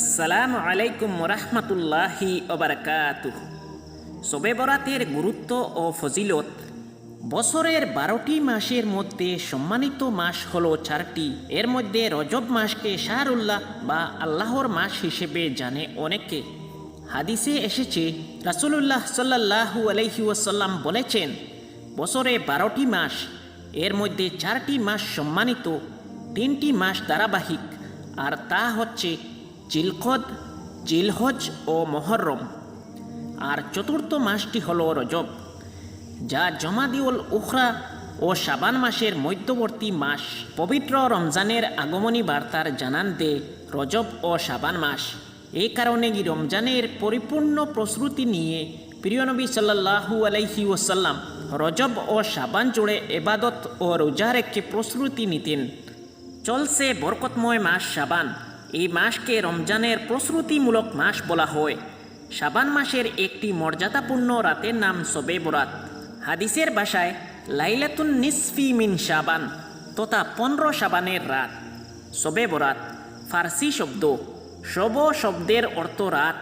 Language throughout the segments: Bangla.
আসসালামু আলাইকুম রহমতুল্লাহি ওবরকাত শবে বরাতের গুরুত্ব ও ফজিলত, বছরের বারোটি মাসের মধ্যে সম্মানিত মাস হলো চারটি। এর মধ্যে রজব মাসকে শাহরুল্লাহ বা আল্লাহর মাস হিসেবে জানে অনেকে। হাদিসে এসেছে, রাসুলুল্লাহ সাল্লাহু আলহি ওয়াসাল্লাম বলেছেন, বছরে বারোটি মাস, এর মধ্যে চারটি মাস সম্মানিত, তিনটি মাস ধারাবাহিক, আর তা হচ্ছে জিলকদ, জিলহজ ও মহরম। আর চতুর্থ মাসটি হল রজব, যা জমাদিউল উখরা ও শাবান মাসের মধ্যবর্তী মাস। পবিত্র রমজানের আগমনী বার্তার জানান দে রজব ও শাবান মাস। এই কারণে রমজানের পরিপূর্ণ প্রস্তুতি নিয়ে প্রিয়নবী সাল্লাহু আলাইহি ওসাল্লাম রজব ও শাবান জুড়ে এবাদত ও রোজার একটি প্রস্তুতি নিতেন। চলছে বরকতময় মাস শাবান। এই মাসকে রমজানের প্রস্তুতিমূলক মাস বলা হয়। শাবান মাসের একটি মর্যাদাপূর্ণ রাতের নাম সবে বরাত। হাদিসের ভাষায়, লাইলাতুন নিসফি মিন শাবান তথা পনেরো শাবানের রাত। সবে বরাত, ফার্সি শব্দ শব শব্দের অর্থ রাত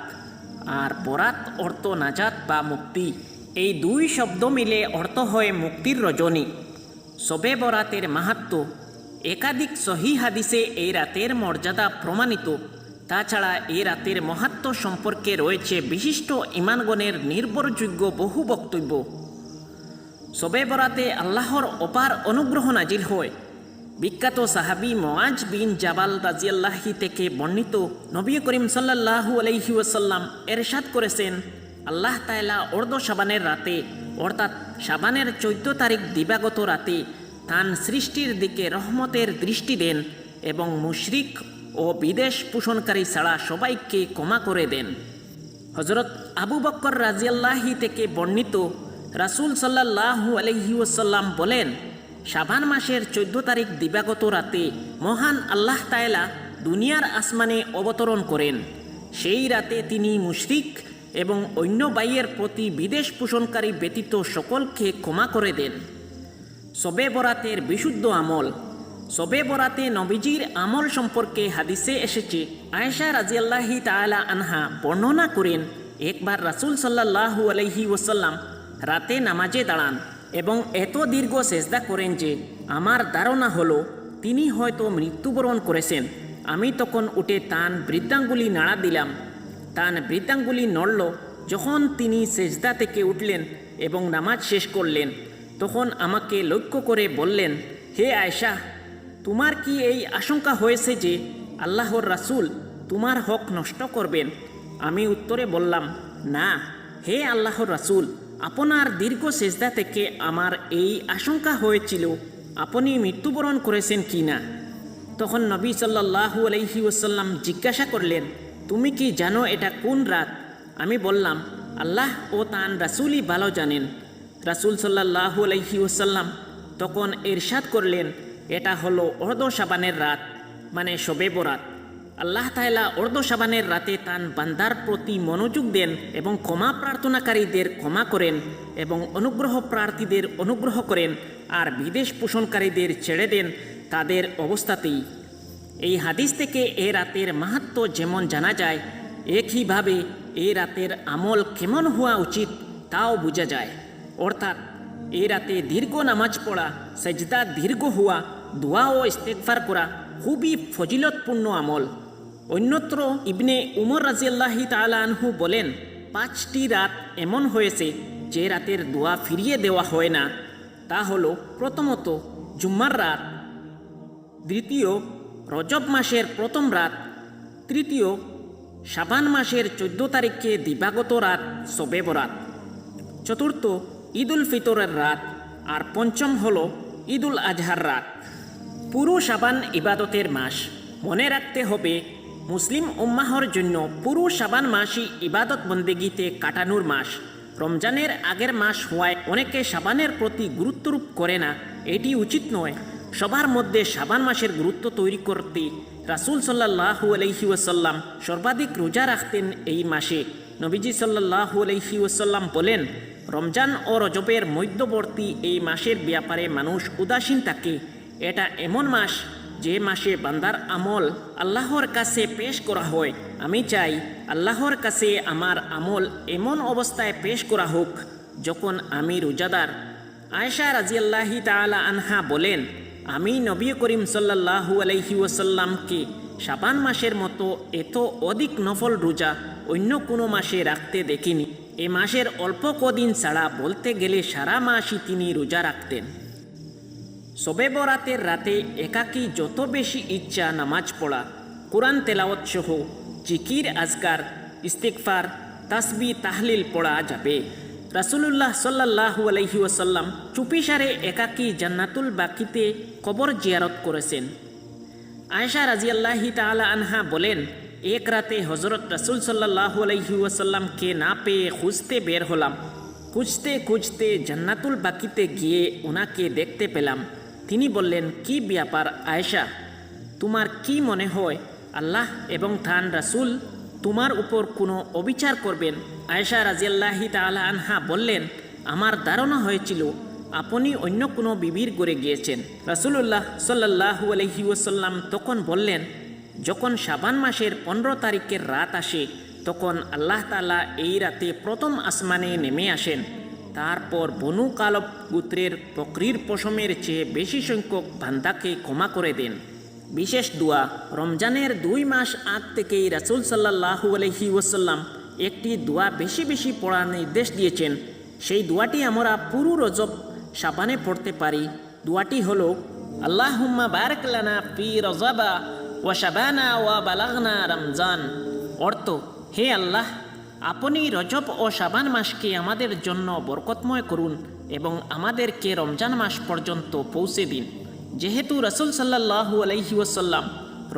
আর বরাত অর্থ নাজাত বা মুক্তি। এই দুই শব্দ মিলে অর্থ হয় মুক্তির রজনী। সবে বরাতের মাহাত্ম একাধিক সহি হাদিসে এই রাতের মর্যাদা প্রমাণিত। তাছাড়া এই রাতের মহাত্ম সম্পর্কে রয়েছে বিশিষ্ট ইমানগণের নির্ভরযোগ্য বহু বক্তব্য। সবে বরাতে আল্লাহর অপার অনুগ্রহ নাজিল হয়। বিখ্যাত সাহাবি মোয়াজ বিন জাবাল রাজিয়াল্লাহি থেকে বর্ণিত নবী করিম সাল্লাহু আলহি ওসাল্লাম এরশাদ করেছেন, আল্লাহ তাইলা অর্ধ সাবানের রাতে, অর্থাৎ সাবানের চৈদ্দ তারিখ দিবাগত রাতে তান সৃষ্টির দিকে রহমতের দৃষ্টি দেন এবং মুশরিক ও বিদেশ পোষণকারী ছাড়া সবাইকে ক্ষমা করে দেন। হজরত আবু বক্কর রাজিয়াল্লাহি থেকে বর্ণিত রাসুল সাল্লাহু আলহি ওসাল্লাম বলেন, শাবান মাসের চোদ্দ তারিখ দিবাগত রাতে মহান আল্লাহ তায়লা দুনিয়ার আসমানে অবতরণ করেন। সেই রাতে তিনি মুশরিক এবং অন্য বাইয়ের প্রতি বিদেশ পোষণকারী ব্যতীত সকলকে ক্ষমা করে দেন। সবে বরাতের বিশুদ্ধ আমল। সবে বরাতে নবীজির আমল সম্পর্কে হাদিসে এসেছে, আয়েশা রাজিয়াল্লাহি তাআলা আনহা বর্ণনা করেন, একবার রাসূল সাল্লাল্লাহু আলাইহি ওসাল্লাম রাতে নামাজে দাঁড়ান এবং এত দীর্ঘ সেজদা করেন যে আমার ধারণা হলো তিনি হয়তো মৃত্যুবরণ করেছেন। আমি তখন উঠে তান বৃদ্ধাঙ্গুলি নাড়া দিলাম। তান বৃদ্ধাঙ্গুলি নড়ল যখন তিনি সেজদা থেকে উঠলেন এবং নামাজ শেষ করলেন। তখন আমাকে লক্ষ্য করে বললেন, হে আয়শা, তোমার কি এই আশঙ্কা হয়েছে যে আল্লাহর রাসুল তোমার হক নষ্ট করবেন? আমি উত্তরে বললাম, না, হে আল্লাহর রাসূল, আপনার দীর্ঘ সেজদা থেকে আমার এই আশঙ্কা হয়েছিল, আপনি মৃত্যুবরণ করেছেন কি না? তখন নবী সাল্লাহু আলহি ওসাল্লাম জিজ্ঞাসা করলেন, তুমি কি জানো এটা কোন রাত? আমি বললাম, আল্লাহ ও তান রাসুলই ভালো জানেন। রাসুল সাল্লাহু আলহি ওসাল্লাম তখন এরশাদ করলেন, এটা হলো অর্ধ সাবানের রাত মানে শবে বরাত। আল্লাহ তাইলা অর্ধ সাবানের রাতে তান বান্দার প্রতি মনোযোগ দেন এবং ক্ষমা প্রার্থনাকারীদের ক্ষমা করেন এবং অনুগ্রহ প্রার্থীদের অনুগ্রহ করেন আর বিদেশ পোষণকারীদের ছেড়ে দেন তাদের অবস্থাতেই। এই হাদিস থেকে এ রাতের মাহাত্ম যেমন জানা যায়, একইভাবে এ রাতের আমল কেমন হওয়া উচিত তাও বোঝা যায়। অর্থাৎ এ রাতে দীর্ঘ নামাজ পড়া সেজদা দীর্ঘ হওয়া দোয়া ও ইস্তেকফার করা খুবই ফজিলতপূর্ণ আমল। অন্যত্র ইবনে উমর রাজিয়াল্লাহি তালা বলেন, পাঁচটি রাত এমন হয়েছে যে রাতের দোয়া ফিরিয়ে দেওয়া হয় না। তা হলো প্রথমত জুম্মার রাত দ্বিতীয় রজব মাসের প্রথম রাত তৃতীয় শাবান মাসের চোদ্দ তারিখে দিবাগত রাত সবে বরাত চতুর্থ ঈদুল ফিতরের রাত, আর পঞ্চম হল ঈদুল আজহার রাত। পুরো সাবান ইবাদতের মাস মনে রাখতে হবে, মুসলিম উম্মাহর জন্য পুরো সাবান মাসই ইবাদত বন্দেগিতে কাটানোর মাস। রমজানের আগের মাস হওয়ায় অনেকে সাবানের প্রতি গুরুত্বরূপ করে না, এটি উচিত নয়। সবার মধ্যে সাবান মাসের গুরুত্ব তৈরি করতে রাসুল সাল্লাহু আলহি ওসাল্লাম সর্বাধিক রোজা রাখতেন এই মাসে। নবীজি সাল্লাহু আলহি ওসাল্লাম বলেন রমজান ও রজবের মধ্যবর্তী এই মাসের ব্যাপারে মানুষ উদাসীন থাকে। এটা এমন মাস যে মাসে বান্দার আমল আল্লাহর কাছে পেশ করা হয়। আমি চাই আল্লাহর কাছে আমার আমল এমন অবস্থায় পেশ করা হোক, যখন আমি রোজাদার। আয়েশা রাজিয়াল্লাহি তাআলা আনহা বলেন, আমি নবী করিম সাল্লাল্লাহু আলাইহি ওয়াসাল্লামকে সাবান মাসের মতো এত অধিক নফল রোজা অন্য কোনো মাসে রাখতে দেখিনি। এ মাসের অল্প কদিন ছাড়া বলতে গেলে সারা মাসই তিনি রোজা রাখতেন। সবে বরাতের রাতে একাকী যত বেশি ইচ্ছা নামাজ পড়া, কোরআন তেলাওয়াত সহ জিকির, আজকার ইস্তিকফার তাসবি, তাহলিল পড়া যাবে। রাসুলুল্লাহ সাল্লাহু আলহি ওসাল্লাম চুপিসারে একাকী জান্নাতুল বাকিতে কবর জিয়ারত করেছেন। আয়েশা রাজিয়াল্লাহি তাআলা আনহা বলেন এক রাতে হজরত রাসুল সাল্লাহ আলহি ওয়াসাল্লামকে না পেয়ে খুঁজতে বের হলাম। খুঁজতে খুঁজতে জান্নাতুল বাকিতে গিয়ে ওনাকে দেখতে পেলাম। তিনি বললেন, কি ব্যাপার আয়েশা? তোমার কি মনে হয়? আল্লাহ এবং থান রাসুল তোমার উপর কোনো অবিচার করবেন? আয়েশা রাজিয়াল্লাহি তাআলা আনহা বললেন, আমার ধারণা হয়েছিল আপনি অন্য কোনো বিবির গড়ে গিয়েছেন। রাসুলুল্লাহ সাল্লাহু আলহি ওসাল্লাম তখন বললেন যখন শাবান মাসের পনেরো তারিখের রাত আসে, তখন আল্লাহ তালা এই রাতে প্রথম আসমানে নেমে আসেন। তারপর বনু কালব গোত্রের প্রক্রির পশমের চেয়ে বেশি সংখ্যক ভান্দাকে ক্ষমা করে দেন। বিশেষ দোয়া, রমজানের দুই মাস আগ থেকেই রাসুল সাল্লাহু আলহি ওসাল্লাম একটি দোয়া বেশি বেশি পড়ার নির্দেশ দিয়েছেন। সেই দোয়াটি আমরা পুরো রজব সাবানে পড়তে পারি। দোয়াটি হল আল্লাহ বারকলানা পি রজাবা ওয়া শাবানা ওয়া বালাগনা রমজান। অর্থ, হে আল্লাহ, আপনি রজব ও শাবান মাসকে আমাদের জন্য বরকতময় করুন এবং আমাদেরকে রমজান মাস পর্যন্ত পৌঁছে দিন। যেহেতু রসুল সাল্লাহু আলাইহি ওসাল্লাম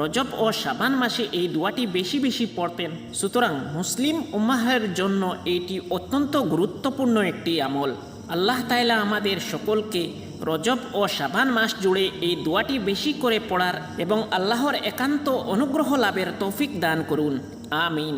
রজব ও শাবান মাসে এই দোয়াটি বেশি বেশি পড়তেন, সুতরাং মুসলিম উম্মাহের জন্য এটি অত্যন্ত গুরুত্বপূর্ণ একটি আমল। আল্লাহ তাইলা আমাদের সকলকে রজব ও শাবান মাস জুড়ে এই দোয়াটি বেশি করে পড়ার এবং আল্লাহর একান্ত অনুগ্রহ লাভের তৌফিক দান করুন। আমিন।